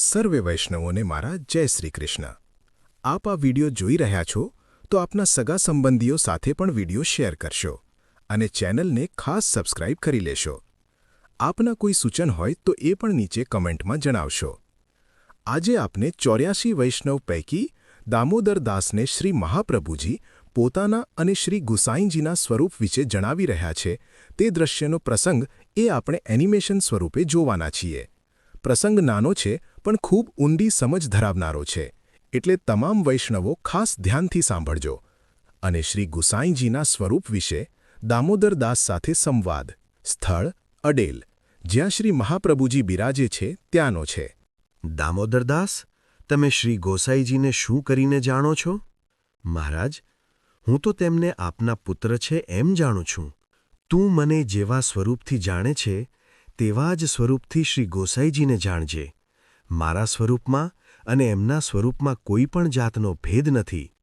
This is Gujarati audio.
સર્વે વૈષ્ણવોને મારા જય શ્રી કૃષ્ણ. આપ આ વિડિયો જોઈ રહ્યા છો તો આપના સગા સંબંધીઓ સાથે પણ વિડિયો શેર કરશો અને ચેનલને ખાસ સબસ્ક્રાઇબ કરી લેશો. આપના કોઈ સૂચન હોય તો એ પણ નીચે કમેન્ટમાં જણાવશો. આજે આપને ચોર્યાસી વૈષ્ણવ પૈકી દામોદર દાસને શ્રી મહાપ્રભુજી પોતાના અને શ્રી ગુસાઈજીના સ્વરૂપ વિશે જણાવી રહ્યા છે તે દ્રશ્યનો પ્રસંગ એ આપણે એનિમેશન સ્વરૂપે જોવાના છીએ. પ્રસંગ નાનો છે પણ ખૂબ ઊંડી સમજ ધરાવનારો છે. એટલે તમામ વૈષ્ણવો ખાસ ધ્યાનથી સાંભળજો. અને શ્રી ગુસાઈજીના સ્વરૂપ વિશે દામોદર દાસ સાથે સંવાદ. સ્થળ, અડેલ, જ્યાં શ્રી મહાપ્રભુજી બિરાજે છે, ત્યાંનો છે. દામોદરદાસ તમે શ્રી ગોસાઈજીને શું કરીને જાણો છો? મહારાજ, હું તો તેમને આપના પુત્ર છે એમ જાણું છું. તું મને જેવા સ્વરૂપથી જાણે છે, તેવા જ સ્વરૂપથી શ્રી ગોસાઈજીને જાણજે. મારા સ્વરૂપમાં અને એમના સ્વરૂપમાં કોઈ પણ જાતનો ભેદ નથી.